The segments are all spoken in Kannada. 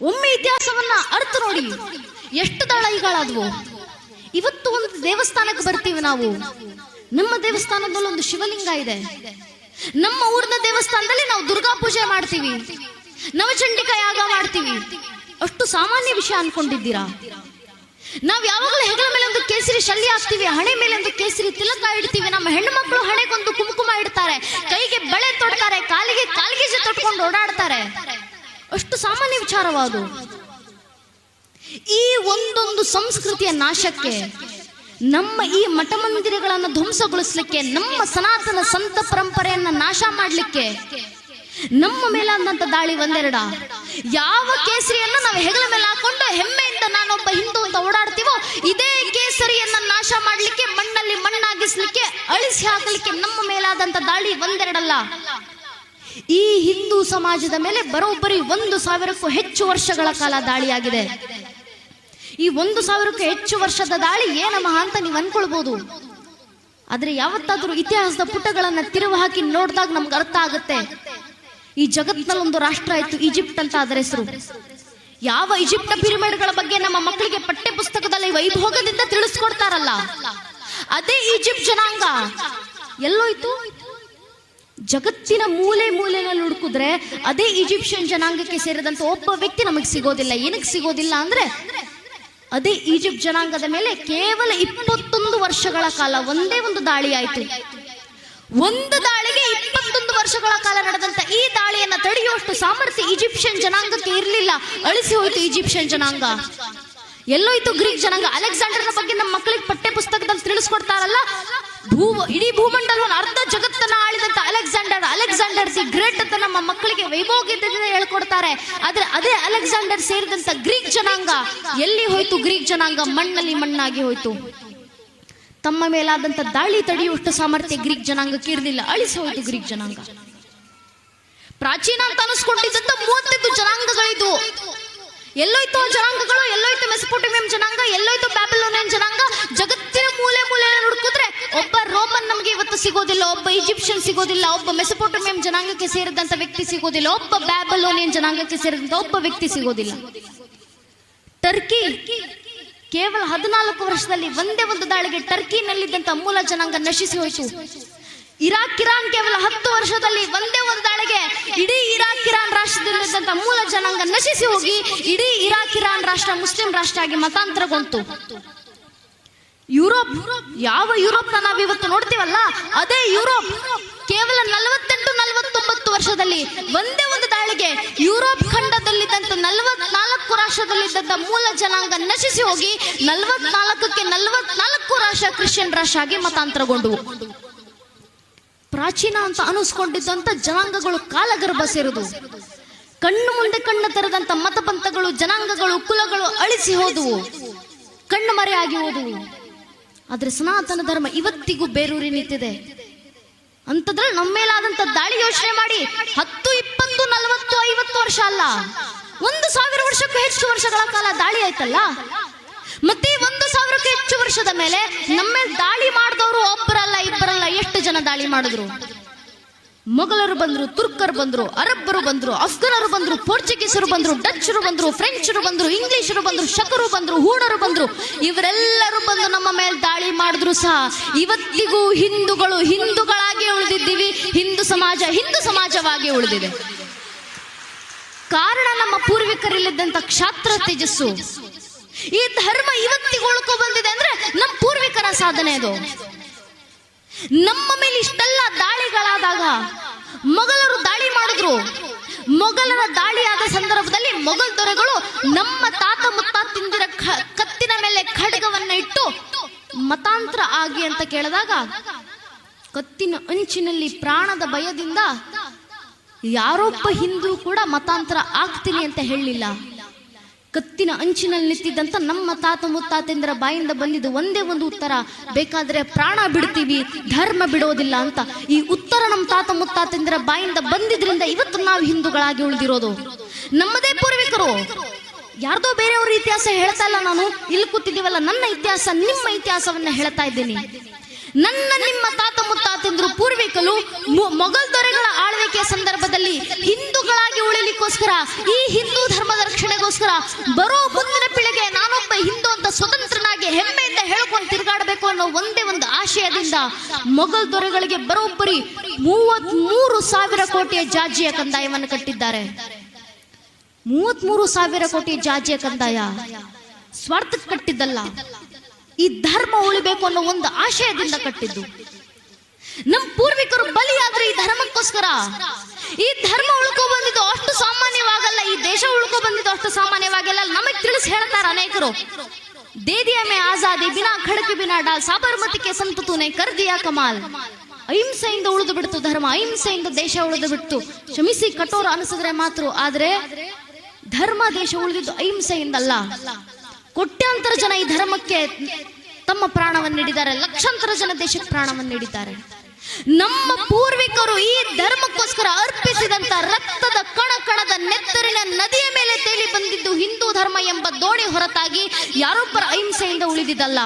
ಒಮ್ಮೆ ಇತಿಹಾಸವನ್ನ ಅರ್ಥ ನೋಡಿ. ಎಷ್ಟು ದಳೈಗಳಾದವು ಇವತ್ತು ಒಂದು ದೇವಸ್ಥಾನಕ್ಕೆ ಬರ್ತೀವಿ ನಾವು. ನಮ್ಮ ದೇವಸ್ಥಾನದಲ್ಲಿ ಒಂದು ಶಿವಲಿಂಗ ಇದೆ. ನಮ್ಮ ಊರಿನ ದೇವಸ್ಥಾನದಲ್ಲಿ ನಾವು ದುರ್ಗಾ ಪೂಜೆ ಮಾಡ್ತೀವಿ. ನವಚಂಡಿಕ ಯಾಗ ಮಾಡ್ತೀವಿ. ಅಷ್ಟು ಸಾಮಾನ್ಯ ವಿಷಯ ಅನ್ಕೊಂಡಿದ್ದೀರಾ? ನಾವ್ ಯಾವಾಗಲೂ ಹೆಗಲ ಮೇಲೆ ಒಂದು ಕೇಸರಿ ಶಲ್ಯ ಹಾಕ್ತಿವಿ, ಹಣೆ ಮೇಲೆ ಒಂದು ಕೇಸರಿ ತಿಲಕ ಇಡ್ತೀವಿ, ನಮ್ಮ ಹೆಣ್ಣು ಮಕ್ಕಳು ಹಣೆಗೊಂದು ಕುಂಕುಮ ಇಡ್ತಾರೆ, ಕೈಗೆ ಬಳೆ ತೊಡ್ತಾರೆ, ಕಾಲಿಗೆ ಕಾಲ್ಗೆಜೆ ತೊಟ್ಕೊಂಡು ಓಡಾಡ್ತಾರೆ. ಅಷ್ಟು ಸಾಮಾನ್ಯ ವಿಚಾರವಾದು. ಈ ಒಂದೊಂದು ಸಂಸ್ಕೃತಿಯ ನಾಶಕ್ಕೆ ನಮ್ಮ ಈ ಮಠ ಮಂದಿರಗಳನ್ನು ಧ್ವಂಸಗೊಳಿಸ್ಲಿಕ್ಕೆ, ನಮ್ಮ ಸನಾತನ ಸಂತ ಪರಂಪರೆಯನ್ನ ನಾಶ ಮಾಡಲಿಕ್ಕೆ ನಮ್ಮ ಮೇಲಾದಂತ ದಾಳಿ ಒಂದೆರಡ. ಯಾವ ಕೇಸರಿಯನ್ನ ನಾವು ಹೆಗಲ ಮೇಲೆ ಹಾಕೊಂಡು ಹೆಮ್ಮೆಯಿಂದ ನಾನೊಬ್ಬ ಹಿಂದೂ ಅಂತ ಓಡಾಡ್ತೀವೋ, ಇದೇ ಕೇಸರಿಯನ್ನ ನಾಶ ಮಾಡಲಿಕ್ಕೆ, ಮಣ್ಣಲ್ಲಿ ಮಣ್ಣಾಗಿಸ್ಲಿಕ್ಕೆ, ಅಳಿಸಿ ಹಾಕಲಿಕ್ಕೆ ನಮ್ಮ ಮೇಲಾದಂತ ದಾಳಿ ಒಂದೆರಡಲ್ಲ. ಈ ಹಿಂದೂ ಸಮಾಜದ ಮೇಲೆ ಬರೋಬ್ಬರಿ ಒಂದು ಸಾವಿರಕ್ಕೂ ಹೆಚ್ಚು ವರ್ಷಗಳ ಕಾಲ ದಾಳಿಯಾಗಿದೆ. ಈ ಒಂದು ಸಾವಿರಕ್ಕೂ ಹೆಚ್ಚು ವರ್ಷದ ದಾಳಿ ಏನಮ್ಮ ಅಂತ ನೀವು ಅನ್ಕೊಳ್ಬಹುದು ಆದ್ರೆ ಯಾವತ್ತಾದ್ರೂ ಇತಿಹಾಸದ ಪುಟಗಳನ್ನ ತಿರುವು ಹಾಕಿ ನೋಡಿದಾಗ ನಮ್ಗೆ ಅರ್ಥ ಆಗುತ್ತೆ. ಈ ಜಗತ್ನಲ್ಲಿ ಒಂದು ರಾಷ್ಟ್ರ ಇತ್ತು, ಈಜಿಪ್ಟ್ ಅಂತ ಅದರ ಹೆಸರು. ಯಾವ ಈಜಿಪ್ಟ್ ಪಿರಿಮಿಡ್ಗಳ ಬಗ್ಗೆ ನಮ್ಮ ಮಕ್ಕಳಿಗೆ ಪಠ್ಯ ಪುಸ್ತಕದಲ್ಲಿ ವೈಭೋಗದಿಂದ ತಿಳಿಸ್ಕೊಡ್ತಾರಲ್ಲ. ಅದೇ ಈಜಿಪ್ಟ್ ಜನಾಂಗ. ಎಲ್ಲೋಯ್ತು? ಜಗತ್ತಿನ ಮೂಲೆ ಮೂಲೆನಲ್ಲಿ ಹುಡುಕಿದ್ರೆ ಅದೇ ಈಜಿಪ್ಷಿಯನ್ ಜನಾಂಗಕ್ಕೆ ಸೇರಿದಂತ ಒಬ್ಬ ವ್ಯಕ್ತಿ ನಮಗೆ ಸಿಗೋದಿಲ್ಲ. ಏನಕ್ಕೆ ಸಿಗೋದಿಲ್ಲ ಅಂದ್ರೆ ಅದೇ ಈಜಿಪ್ಟ್ ಜನಾಂಗದ ಮೇಲೆ ಕೇವಲ ಇಪ್ಪತ್ತೊಂದು ವರ್ಷಗಳ ಕಾಲ ಒಂದೇ ಒಂದು ದಾಳಿ ಆಯ್ತು. ಒಂದು ದಾಳಿಗೆ ಇಪ್ಪತ್ತೊಂದು ವರ್ಷಗಳ ಕಾಲ ನಡೆದಂತ ಈ ದಾಳಿಯನ್ನ ತಡೆಯುವಷ್ಟು ಸಾಮರ್ಥ್ಯ ಈಜಿಪ್ಷಿಯನ್ ಜನಾಂಗಕ್ಕೆ ಇರಲಿಲ್ಲ. ಅಳಿಸಿ ಹೋಯ್ತು ಈಜಿಪ್ಷಿಯನ್ ಜನಾಂಗ. ಎಲ್ಲೋಯ್ತು ಗ್ರೀಕ್ ಜನಾಂಗ. ಅಲೆಕ್ಸಾಂಡರ್ನ ಬಗ್ಗೆ ನಮ್ಮ ಮಕ್ಕಳಿಗೆ ಪಠ್ಯ ಪುಸ್ತಕದಲ್ಲಿ ತಿಳಿಸ್ಕೊಡ್ತಾರಲ್ಲ? ಭೂ ಇಡೀ ಭೂಮಂಡಲವನ್ನು ಅರ್ಧ ಜಗತ್ತನ್ನ ಅಲೆಕ್ಸಾಂಡರ್ ಅಲೆಕ್ಸಾಂಡರ್ ದಿ ಗ್ರೇಟ್ ಅಂತ ನಮ್ಮ ಮಕ್ಕಳಿಗೆ ವೈಭೋಗದಿಂದ ಹೇಳ್ಕೊಡ್ತಾರೆ. ಆದ್ರೆ ಅದೇ ಅಲೆಕ್ಸಾಂಡರ್ ಸೇರಿದಂತ ಗ್ರೀಕ್ ಜನಾಂಗ, ಎಲ್ಲಿ ಹೋಯ್ತು ಗ್ರೀಕ್ ಜನಾಂಗ? ಮಣ್ಣಲ್ಲಿ ಮಣ್ಣಾಗಿ ಹೋಯ್ತು. ತಮ್ಮ ಮೇಲಾದಂತ ದಾಳಿ ತಡೆಯುವಷ್ಟು ಸಾಮರ್ಥ್ಯ ಗ್ರೀಕ್ ಜನಾಂಗಕ್ಕೆ ಇರಲಿಲ್ಲ. ಅಳಿಸಿ ಹೋಯ್ತು ಗ್ರೀಕ್ ಜನಾಂಗ. ಪ್ರಾಚೀನ ಅಂತ ಅನಿಸ್ಕೊಂಡಿದ್ದಂತ ಮೂವತ್ತೈದು ಜನಾಂಗಗಳಿದ್ವು. ಎಲ್ಲೋಯ್ತು ಜನಾಂಗಗಳು, ಎಲ್ಲೋಯ್ತು ಮೆಸಪೋಟಮಿಯಂ ಜನಾಂಗ, ಎಲ್ಲೋಯ್ತು ಬ್ಯಾಬಿಲೋನಿಯನ್ ಜನಾಂಗ. ಜಗತ್ತಿನ ಮೂಲೆ ಮೂಲೆ ಹುಡುಕಿದ್ರೆ ಒಬ್ಬ ರೋಮನ್ ನಮಗೆ ಇವತ್ತು ಸಿಗೋದಿಲ್ಲ, ಒಬ್ಬ ಈಜಿಪ್ಷಿಯನ್ ಸಿಗೋದಿಲ್ಲ, ಒಬ್ಬ ಮೆಸಪೋಟಮಿಯಂ ಜನಾಂಗಕ್ಕೆ ಸೇರಿದಂತ ವ್ಯಕ್ತಿ ಸಿಗೋದಿಲ್ಲ, ಒಬ್ಬ ಬ್ಯಾಬಲೋನಿಯನ್ ಜನಾಂಗಕ್ಕೆ ಸೇರಿದಂತ ಒಬ್ಬ ವ್ಯಕ್ತಿ ಸಿಗೋದಿಲ್ಲ. ಟರ್ಕಿ ಕೇವಲ ಹದಿನಾಲ್ಕು ವರ್ಷದಲ್ಲಿ ಒಂದೇ ಒಂದು ದಾಳಿಗೆ ಟರ್ಕಿನಲ್ಲಿದ್ದಂತ ಮೂಲ ಜನಾಂಗ ನಶಿಸಿ ಹೋಯಿತು. ಇರಾಕ್ ಇರಾನ್ ಕೇವಲ ಹತ್ತು ವರ್ಷದಲ್ಲಿ ಒಂದೇ ಒಂದು ದಾಳಿಗೆ ಇಡೀ ಇರಾಕ್ ಇರಾನ್ ರಾಷ್ಟ್ರದಲ್ಲಿದ್ದಂತ ಮೂಲ ಜನಾಂಗ ನಶಿಸಿ ಹೋಗಿ ಇಡೀ ಇರಾಕ್ ಇರಾನ್ ರಾಷ್ಟ್ರ ಮುಸ್ಲಿಂ ರಾಷ್ಟ್ರ ಆಗಿ ಮತಾಂತರಗೊಂತು. ಯುರೋಪ್, ಯಾವ ಯುರೋಪ್ ನಾವು ಇವತ್ತು ನೋಡ್ತೀವಲ್ಲ, ಅದೇ ಯುರೋಪ್. ಕೇವಲ ನಲವತ್ತೆಂಟು ನಲವತ್ತೊಂಬತ್ತು ವರ್ಷದಲ್ಲಿ ಒಂದೇ ಒಂದು ದಾಳಿಗೆ ಯುರೋಪ್ ಖಂಡದಲ್ಲಿದ್ದಂತ ನಲವತ್ನಾಲ್ಕು ರಾಷ್ಟ್ರದಲ್ಲಿದ್ದಂತ ಮೂಲ ಜನಾಂಗ ನಶಿಸಿ ಹೋಗಿ ನಲವತ್ನಾಲ್ಕಕ್ಕೆ ನಲವತ್ನಾಲ್ಕು ರಾಷ್ಟ್ರ ಕ್ರಿಶ್ಚಿಯನ್ ರಾಷ್ಟ್ರ ಆಗಿ ಮತಾಂತರಗೊಂಡವು. ಪ್ರಾಚೀನ ಅಂತ ಅನಿಸ್ಕೊಂಡಿದ್ದಂತ ಜನಾಂಗಗಳು ಕಾಲಗರ್ಭ ಸೇರುದು, ಕಣ್ಣು ಮುಂದೆ ಕಣ್ಣು ತೆರೆದಂತ ಮತಪಂಥಗಳು, ಜನಾಂಗಗಳು, ಕುಲಗಳು ಅಳಿಸಿ ಹೋದವು, ಕಣ್ಣು ಮರೆಯಾಗಿ ಹೋದವು. ಆದ್ರೆ ಸನಾತನ ಧರ್ಮ ಇವತ್ತಿಗೂ ಬೇರೂರಿ ನಿಂತಿದೆ. ಅಂತದ್ರಲ್ಲಿ ನಮ್ಮ ಮೇಲಾದಂತ ದಾಳಿ ಯೋಚನೆ ಮಾಡಿ ಹತ್ತು, ಇಪ್ಪತ್ತು, ನಲವತ್ತು, ಐವತ್ತು ವರ್ಷ ಅಲ್ಲ, ಒಂದು ಸಾವಿರ ವರ್ಷಕ್ಕೂ ಹೆಚ್ಚು ವರ್ಷಗಳ ಕಾಲ ದಾಳಿ ಆಯ್ತಲ್ಲ? ಮತ್ತೆ ಸಾವಿರಕ್ಕೂ ಹೆಚ್ಚು ವರ್ಷದ ಮೇಲೆ ನಮ್ಮ ದಾಳಿ ಮಾಡಿದವರು ಒಬ್ಬರಲ್ಲ, ಇಬ್ಬರಲ್ಲ, ಎಷ್ಟು ಜನ ದಾಳಿ ಮಾಡಿದ್ರು? ಮೊಘಲರು ಬಂದ್ರು, ತುರ್ಕರು ಬಂದ್ರು, ಅರಬ್ಬರು ಬಂದ್ರು, ಅಫ್ಘನರು ಬಂದ್ರು, ಪೋರ್ಚುಗೀಸರು ಬಂದ್ರು, ಡಚ್ಚರು ಬಂದ್ರು, ಫ್ರೆಂಚರು ಬಂದ್ರು, ಇಂಗ್ಲಿಷರು ಬಂದ್ರು, ಶಕರು ಬಂದ್ರು ಹೂಣರು ಬಂದ್ರು, ಇವರೆಲ್ಲರೂ ಬಂದು ನಮ್ಮ ಮೇಲೆ ದಾಳಿ ಮಾಡಿದ್ರು ಸಹ. ಇವತ್ತಿಗೂ ಹಿಂದೂಗಳು ಹಿಂದೂಗಳಾಗಿ ಉಳಿದಿದ್ದೀವಿ, ಹಿಂದೂ ಸಮಾಜ ಹಿಂದೂ ಸಮಾಜವಾಗಿ ಉಳಿದಿದೆ. ಕಾರಣ ನಮ್ಮ ಪೂರ್ವಿಕರಲ್ಲಿದ್ದಂತ ಕ್ಷಾತ್ರ ತೇಜಸ್ಸು. ಈ ಧರ್ಮ ಇವತ್ತಿಗೂ ಉಳ್ಕೊ ಬಂದಿದೆ ಅಂದ್ರೆ ನಮ್ಮ ಪೂರ್ವಿಕರ ಸಾಧನೆ ಅದು. ನಮ್ಮ ಮೇಲೆ ಇಷ್ಟೆಲ್ಲ ದಾಳಿಗಳಾದಾಗ ಮೊಘಲರು ದಾಳಿ ಮಾಡಿದ್ರು. ಮೊಘಲರ ದಾಳಿಯಾದ ಸಂದರ್ಭದಲ್ಲಿ ಮೊಘಲ್ ದೊರೆಗಳು ನಮ್ಮ ತಾತ ಮುತ್ತಾತಿಂದಿರ ತಿಂದಿರ ಕತ್ತಿನ ಮೇಲೆ ಖಡ್ಗವನ್ನ ಇಟ್ಟು ಮತಾಂತರ ಆಗಿ ಅಂತ ಕೇಳಿದಾಗ ಕತ್ತಿನ ಅಂಚಿನಲ್ಲಿ ಪ್ರಾಣದ ಭಯದಿಂದ ಯಾರೊಬ್ಬ ಹಿಂದೂ ಕೂಡ ಮತಾಂತರ ಆಗ್ತೀನಿ ಅಂತ ಹೇಳಲಿಲ್ಲ ಕತ್ತಿನ ಅಂಚಿನಲ್ಲಿ ನಿಂತಿದ್ದಂತ ನಮ್ಮ ತಾತ ಮುತ್ತಾತೆಂದರ ಬಾಯಿಂದ ಬಂದಿದ್ದು ಒಂದೇ ಒಂದು ಉತ್ತರ. ಬೇಕಾದ್ರೆ ಪ್ರಾಣ ಬಿಡ್ತೀವಿ, ಧರ್ಮ ಬಿಡೋದಿಲ್ಲ ಅಂತ. ಈ ಉತ್ತರ ನಮ್ಮ ತಾತ ಮುತ್ತಾತೆಂದರ ಬಾಯಿಂದ ಬಂದಿದ್ರಿಂದ ಇವತ್ತು ನಾವು ಹಿಂದೂಗಳಾಗಿ ಉಳಿದಿರೋದು. ನಮ್ಮದೇ ಪೂರ್ವಿಕರು. ಯಾರ್ದೋ ಬೇರೆಯವ್ರ ಇತಿಹಾಸ ಹೇಳ್ತಾ ಇಲ್ಲ ನಾನು. ಇಲ್ಲಿ ಕೂತಿದ್ದೀವಲ್ಲ, ನನ್ನ ಇತಿಹಾಸ, ನಿಮ್ಮ ಇತಿಹಾಸವನ್ನ ಹೇಳ್ತಾ ಇದ್ದೀನಿ. ನನ್ನ ನಿಮ್ಮ ತಾತ ಮುತ್ತಾತೆಂದರು ಪೂರ್ವಿಕರು ಮೊಘಲ್ ದೊರೆಗಳ ಆಳ್ವಿಕೆಯ ಸಂದರ್ಭದಲ್ಲಿ ಹಿಂದೂಗಳಾಗಿ ಉಳಿಲಿಕ್ಕೋಸ್ಕರ, ಈ ಹಿಂದೂ ಧರ್ಮದ ರಕ್ಷಣೆಗೋಸ್ಕರ ಬರೋ ಮುಂದಿನ ಪೀಳಿಗೆ ನಾನೊಬ್ಬ ಹಿಂದೂ ಅಂತ ಸ್ವತಂತ್ರನಾಗಿ ಹೆಮ್ಮೆಯಿಂದ ಹೇಳ್ಕೊಂಡು ತಿರುಗಾಡಬೇಕು ಅನ್ನೋ ಒಂದೇ ಒಂದು ಆಶಯದಿಂದ ಮೊಘಲ್ ದೊರೆಗಳಿಗೆ ಬರೋಬ್ಬರಿ ಮೂವತ್ ಮೂರು ಸಾವಿರ ಕೋಟಿಯ ಜಾಜಿಯ ಕಂದಾಯವನ್ನು ಕಟ್ಟಿದ್ದಾರೆ. ಮೂವತ್ಮೂರು ಸಾವಿರ ಕೋಟಿ ಜಾಜಿಯ ಕಂದಾಯ ಸ್ವಾರ್ಥಕ್ಕೆ ಕಟ್ಟಿದ್ದಲ್ಲ. ಈ ಧರ್ಮ ಉಳಿಬೇಕು ಅನ್ನೋ ಒಂದು ಆಶಯದಿಂದ ಕಟ್ಟಿದ್ದು. ನಮ್ಮ ಪೂರ್ವಿಕರು ಬಲಿಯಾದ್ರೆ ಈ ಧರ್ಮಕ್ಕೋಸ್ಕರ. ಈ ಧರ್ಮ ಉಳ್ಕೊ ಬಂದಿದ್ದು ಅಷ್ಟು ಸಾಮಾನ್ಯವಾಗಲ್ಲ, ಈ ದೇಶ ಉಳ್ಕೊ ಬಂದಿದ್ದು ಅಷ್ಟು ಸಾಮಾನ್ಯವಾಗಲ್ಲ ನಮಗ್ ತಿಳಿಸಿ ಹೇಳ್ತಾರೆ ಅನೇಕರು. ದೇದಿಯ ಮೇ ಆಜಾದಿ ಬಿನಾ ಖಡಕಿ ಬಿನಾ ಡಾಲ್ ಸಾಬರ್ಮತಿಗೆ ಸಂತು ತೂನೆ ಕರ್ದಿಯ ಕಮಾಲ್. ಅಹಿಂಸೆಯಿಂದ ಉಳಿದು ಬಿಡ್ತು ಧರ್ಮ, ಅಹಿಂಸೆಯಿಂದ ದೇಶ ಉಳಿದು ಬಿಡ್ತು. ಕ್ಷಮಿಸಿ ಕಠೋರ ಅನಿಸಿದ್ರೆ ಮಾತ್ರ, ಆದ್ರೆ ಧರ್ಮ ದೇಶ ಉಳಿದಿದ್ದು ಅಹಿಂಸೆಯಿಂದಲ್ಲ. ಕೋಟ್ಯಾಂತರ ಜನ ಈ ಧರ್ಮಕ್ಕೆ ತಮ್ಮ ಪ್ರಾಣವನ್ನು ನೀಡಿದ್ದಾರೆ ಲಕ್ಷಾಂತರ ಜನ ದೇಶಕ್ಕೆ ಪ್ರಾಣವನ್ನು ನೀಡಿದ್ದಾರೆ ನಮ್ಮ ಪೂರ್ವಿಕರು ಈ ಧರ್ಮಕ್ಕೋಸ್ಕರ ಅರ್ಪಿಸಿದಂತ ರಕ್ತದ ಕಣ ಕಣದ ನೆತ್ತರಿನ ನದಿಯ ಮೇಲೆ ತೇಲಿ ಬಂದಿದ್ದು ಹಿಂದೂ ಧರ್ಮ ಎಂಬ ದೋಣಿ ಹೊರತಾಗಿ ಯಾರೊಬ್ಬರ ಅಹಿಂಸೆಯಿಂದ ಉಳಿದಿದ್ದಲ್ಲ.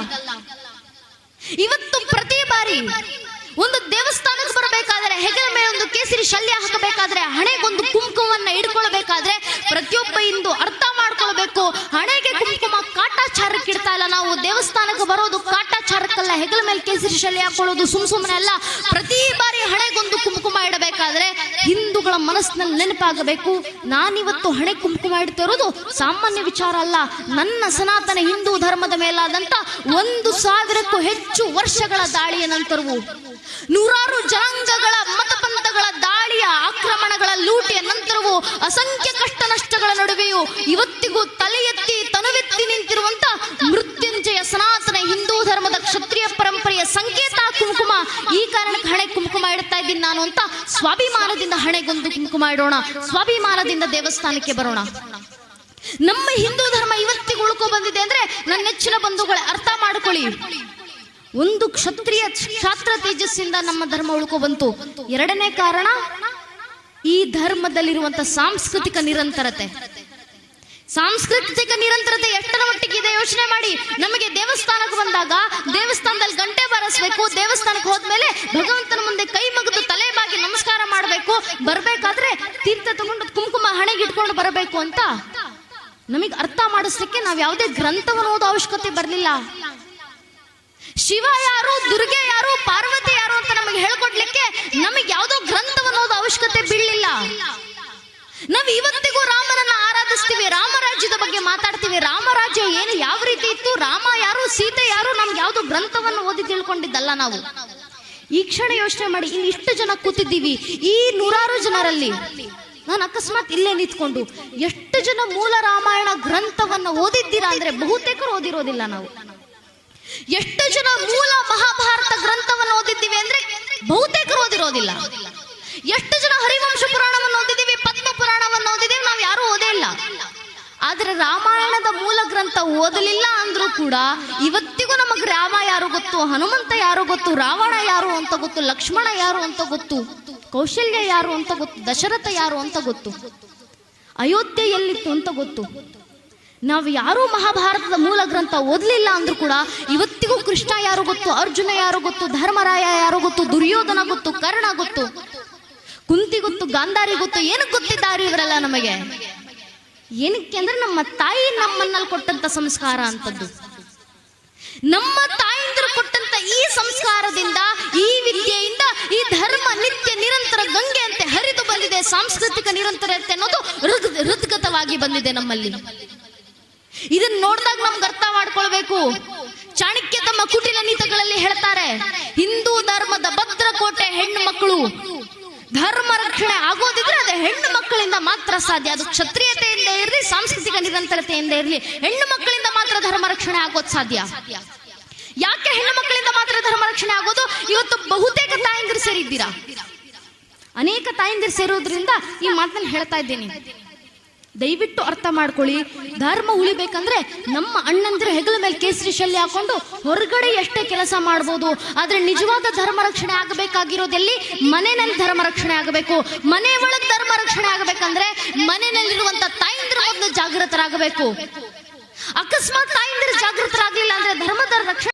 ಇವತ್ತು ಪ್ರತಿ ಬಾರಿ ಒಂದು ದೇವಸ್ಥಾನಕ್ಕೆ ಬರಬೇಕಾದ್ರೆ ಹೆಗಲ ಮೇಲೆ ಒಂದು ಕೇಸರಿ ಶಲ್ಯ ಹಾಕಬೇಕಾದ್ರೆ ಹಣೆಗೊಂದು ಕುಂಕುಮವನ್ನ ಇಟ್ಕೊಳ್ಬೇಕಾದ್ರೆ ಪ್ರತಿಯೊಬ್ಬ ಇಂದು ಅರ್ಥ ಮಾಡ್ಕೊಳ್ಬೇಕು. ಹಣೆಗೆ ನಾವು ದೇವಸ್ಥಾನಕ್ಕೆ ಬರೋದು, ಕಾಟಾಚಾರಕ್ಕಲ್ಲ ಹೆಗಲ ಮೇಲೆ ಕೇಸರಿ ಶಲ್ಯ ಹಾಕೊಳ್ಳೋದು, ಸುಮ್ ಸುಮ್ಮನೆ ಅಲ್ಲ ಪ್ರತಿ ಬಾರಿ ಹಣೆಗೊಂದು ಕುಂಕುಮ ಇಡಬೇಕಾದ್ರೆ ಹಿಂದೂಗಳ ಮನಸ್ಸಿನಲ್ಲಿ ನೆನಪಾಗಬೇಕು. ನಾನಿವತ್ತು ಹಣೆ ಕುಂಕುಮ ಇಡ್ತಿರೋದು ಸಾಮಾನ್ಯ ವಿಚಾರ ಅಲ್ಲ. ನನ್ನ ಸನಾತನ ಹಿಂದೂ ಧರ್ಮದ ಮೇಲಾದಂತ ಒಂದು ಸಾವಿರಕ್ಕೂ ಹೆಚ್ಚು ವರ್ಷಗಳ ದಾಳಿಯ ನಂತರವು ನೂರಾರು ಜನಾಂಗಗಳ ಮತಪಂಥಗಳ ದಾಳಿಯ ಆಕ್ರಮಣಗಳ ಲೂಟಿಯ ನಂತರವೂ ಅಸಂಖ್ಯ ಕಷ್ಟ ನಷ್ಟಗಳ ನಡುವೆಯೂ ಇವತ್ತಿಗೂ ನಾನು ಅಂತ ಸ್ವಾಭಿಮಾನದಿಂದ ಹಣೆಗೊಂದು ಕುಂಕುಮ ಇಡೋಣ, ಸ್ವಾಭಿಮಾನದಿಂದ ದೇವಸ್ಥಾನಕ್ಕೆ ಬರೋಣ. ನಮ್ಮ ಹಿಂದೂ ಧರ್ಮ ಇವತ್ತಿಗೆ ಉಳ್ಕೊ ಬಂದಿದೆ ಅಂದ್ರೆ ನನ್ನ ನೆಚ್ಚಿನ ಬಂಧುಗಳ, ಅರ್ಥ ಮಾಡ್ಕೊಳ್ಳಿ. ಒಂದು ಕ್ಷತ್ರಿಯ ಕ್ಷಾತ್ರ ತೇಜಸ್ಸಿಂದ ನಮ್ಮ ಧರ್ಮ ಉಳ್ಕೊ ಬಂತು. ಎರಡನೇ ಕಾರಣ, ಈ ಧರ್ಮದಲ್ಲಿರುವಂತ ಸಾಂಸ್ಕೃತಿಕ ನಿರಂತರತೆ. ಸಾಂಸ್ಕೃತಿಕ ನಿರಂತರತೆ ಎಷ್ಟರ ಮಟ್ಟಿಗೆ ಇದೆ ಯೋಚನೆ ಮಾಡಿ. ನಮಗೆ ದೇವಸ್ಥಾನಕ್ಕೆ ಬಂದಾಗ ದೇವಸ್ಥಾನದಲ್ಲಿ ಗಂಟೆ ಬಾರಿಸ್ಬೇಕು, ದೇವಸ್ಥಾನಕ್ಕೆ ಹೋದ್ಮೇಲೆ ಭಗವಂತನ ಮುಂದೆ ಕೈ ಬರ್ಬೇಕಾದ್ರೆ ತೀರ್ಥ ತಗೊಂಡು ಕುಂಕುಮ ಹಣೆಗೆ ಇಟ್ಕೊಂಡು ಬರಬೇಕು ಅಂತ? ನಮಗೆ ಅರ್ಥ ಮಾಡಿಸ್ಲಿಕ್ಕೆ ನಾವ್ ಯಾವುದೇ ಗ್ರಂಥವನ್ನು ಓದೋ ಅವಶ್ಯಕತೆ ಬರಲಿಲ್ಲ. ಶಿವ ಯಾರು, ದುರ್ಗೆ ಯಾರು, ಪಾರ್ವತಿ ಯಾರು ಅಂತ ನಮಗೆ ಹೇಳ್ಕೊಡ್ಲಿಕ್ಕೆ ನಮಗೆ ಯಾವುದೋ ಗ್ರಂಥವನ್ನು ಓದೋ ಅವಶ್ಯಕತೆ ಬೀಳಲಿಲ್ಲ ನಾವು ಇವತ್ತಿಗೂ ರಾಮನನ್ನ ಆರಾಧಿಸ್ತೀವಿ ರಾಮರಾಜ್ಯದ ಬಗ್ಗೆ ಮಾತಾಡ್ತೀವಿ. ರಾಮರಾಜ್ಯ ಏನು ಯಾವ ರೀತಿ ಇತ್ತು, ರಾಮ ಯಾರು, ಸೀತೆ ಯಾರು, ನಮ್ಗೆ ಯಾವ್ದು ಗ್ರಂಥವನ್ನು ಓದಿ ತಿಳ್ಕೊಂಡಿದ್ದಲ್ಲ ನಾವು. ಈ ಕ್ಷಣ ಯೋಚನೆ ಮಾಡಿ ಇಲ್ಲಿ ಇಷ್ಟು ಜನ ಕೂತಿದ್ದೀವಿ. ಈ ನೂರಾರು ಜನರಲ್ಲಿ ನಾನು ಅಕಸ್ಮಾತ್ ಇಲ್ಲೇ ನಿಂತ್ಕೊಂಡು ಎಷ್ಟು ಜನ ಮೂಲ ರಾಮಾಯಣ ಗ್ರಂಥವನ್ನ ಓದಿದ್ದೀರಾ ಅಂದ್ರೆ ಬಹುತೇಕರು ಓದಿರೋದಿಲ್ಲ ನಾವು. ಎಷ್ಟು ಜನ ಮೂಲ ಮಹಾಭಾರತ ಗ್ರಂಥವನ್ನು ಓದಿದ್ದೀವಿ ಅಂದ್ರೆ ಬಹುತೇಕರು ಓದಿರೋದಿಲ್ಲ. ಎಷ್ಟು ಜನ ಹರಿವಂಶ ಪುರಾಣವನ್ನು ಓದಿದ್ದೀವಿ, ಪದ್ಮ ಪುರಾಣವನ್ನು ಓದಿದ್ದೀವಿ, ನಾವು ಯಾರು ಓದೇ ಇಲ್ಲ. ಆದ್ರೆ ರಾಮಾಯಣದ ಮೂಲ ಗ್ರಂಥ ಓದಲಿಲ್ಲ ಅಂದ್ರೂ ಕೂಡ ಇವತ್ತಿಗೂ ರಾಮ ಯಾರು ಗೊತ್ತು? ಹನುಮಂತ ಯಾರು ಗೊತ್ತು? ರಾವಣ ಯಾರು ಅಂತ ಗೊತ್ತು? ಲಕ್ಷ್ಮಣ ಯಾರು ಅಂತ ಗೊತ್ತು? ಕೌಶಲ್ಯ ಯಾರು ಅಂತ ಗೊತ್ತು? ದಶರಥ ಯಾರು ಅಂತ ಗೊತ್ತು? ಅಯೋಧ್ಯೆ ಎಲ್ಲಿತ್ತು ಅಂತ ಗೊತ್ತು? ನಾವು ಯಾರೂ ಮಹಾಭಾರತದ ಮೂಲ ಗ್ರಂಥ ಓದಲಿಲ್ಲ ಅಂದ್ರೂ ಕೂಡ ಇವತ್ತಿಗೂ ಕೃಷ್ಣ ಯಾರು ಗೊತ್ತು? ಅರ್ಜುನ ಯಾರು ಗೊತ್ತು? ಧರ್ಮರಾಯ ಯಾರು ಗೊತ್ತು? ದುರ್ಯೋಧನ ಗೊತ್ತು? ಕರ್ಣ ಗೊತ್ತು? ಕುಂತಿ ಗೊತ್ತು? ಗಾಂಧಾರಿ ಗೊತ್ತು? ಏನಕ್ಕೆ ಗೊತ್ತಿದ್ದಾರೆ ಇವರೆಲ್ಲ ನಮಗೆ? ಏನಕ್ಕೆ ಅಂದ್ರೆ ನಮ್ಮ ತಾಯಿ ನಮ್ಮನ್ನಲ್ಲಿ ಕೊಟ್ಟಂತ ಸಂಸ್ಕಾರ ಅಂತದ್ದು. ನಮ್ಮ ತಾಯಿಂದರು ಕೊಟ್ಟಂತ ಈ ಸಂಸ್ಕಾರದಿಂದ, ಈ ವಿದ್ಯೆಯಿಂದ, ಈ ಧರ್ಮ ನಿತ್ಯ ನಿರಂತರ ಗಂಗೆಯಂತೆ ಹರಿದು ಬಂದಿದೆ, ಸಾಂಸ್ಕೃತಿಕ ನಿರಂತರತೆ ಅನ್ನೋದು ಹೃದ್ ಹೃದ್ಗತವಾಗಿ ಬಂದಿದೆ ನಮ್ಮಲ್ಲಿ. ಇದನ್ನ ನೋಡಿದಾಗ ನಮ್ಗೆ ಅರ್ಥ ಮಾಡ್ಕೊಳ್ಬೇಕು. ಚಾಣಕ್ಯ ತಮ್ಮ ಕುಟಿಲ ನೀತಗಳಲ್ಲಿ ಹೇಳ್ತಾರೆ, ಹಿಂದೂ ಧರ್ಮದ ಭದ್ರಕೋಟೆ ಹೆಣ್ಣು ಮಕ್ಕಳು. ಧರ್ಮ ರಕ್ಷಣೆ ಆಗೋದಿದ್ರೆ ಅದು ಹೆಣ್ಣು ಮಕ್ಕಳಿಂದ ಮಾತ್ರ ಸಾಧ್ಯ. ಅದು ಕ್ಷತ್ರಿಯತೆಯಿಂದ ಇರಲಿ, ಸಾಂಸ್ಕೃತಿಕ ನಿರಂತರತೆಯಿಂದ ಇರಲಿ, ಹೆಣ್ಣು ಮಕ್ಕಳಿಂದ ಮಾತ್ರ ಧರ್ಮ ರಕ್ಷಣೆ ಆಗೋದು ಸಾಧ್ಯ? ಯಾಕೆ ಹೆಣ್ಣು ಮಕ್ಕಳಿಂದ ಮಾತ್ರ ಧರ್ಮ ರಕ್ಷಣೆ ಆಗೋದು? ಇವತ್ತು ಬಹುತೇಕ ತಾಯಂದಿರು ಸೇರಿದ್ದೀರಾ? ಅನೇಕ ತಾಯಂದಿರು ಸೇರೋದ್ರಿಂದ ಈ ಮಾತನ್ನ ಹೇಳ್ತಾ ಇದ್ದೀನಿ. ದಯವಿಟ್ಟು ಅರ್ಥ ಮಾಡ್ಕೊಳ್ಳಿ. ಧರ್ಮ ಉಳಿಬೇಕಂದ್ರೆ ನಮ್ಮ ಅಣ್ಣಂದಿರು ಹೆಗಲ ಮೇಲೆ ಕೇಸರಿ ಶಲ್ಯ ಹಾಕೊಂಡು ಹೊರಗಡೆ ಎಷ್ಟೇ ಕೆಲಸ ಮಾಡ್ಬೋದು, ಆದ್ರೆ ನಿಜವಾದ ಧರ್ಮ ರಕ್ಷಣೆ ಆಗಬೇಕಾಗಿರೋದೆಲ್ಲಿ ಮನೆಯಲ್ಲಿ ಧರ್ಮ ರಕ್ಷಣೆ ಆಗಬೇಕು. ಮನೆ ಒಳಗೆ ಧರ್ಮ ರಕ್ಷಣೆ ಆಗಬೇಕಂದ್ರೆ ಮನೆಯಲ್ಲಿರುವಂತ ತಾಯಂದಿರು ಮೊದಲು ಜಾಗೃತರಾಗಬೇಕು. ಅಕಸ್ಮಾತ್ ತಾಯಂದಿರು ಜಾಗೃತರಾಗ್ಲಿಲ್ಲ ಅಂದ್ರೆ ಧರ್ಮದ ರಕ್ಷಣೆ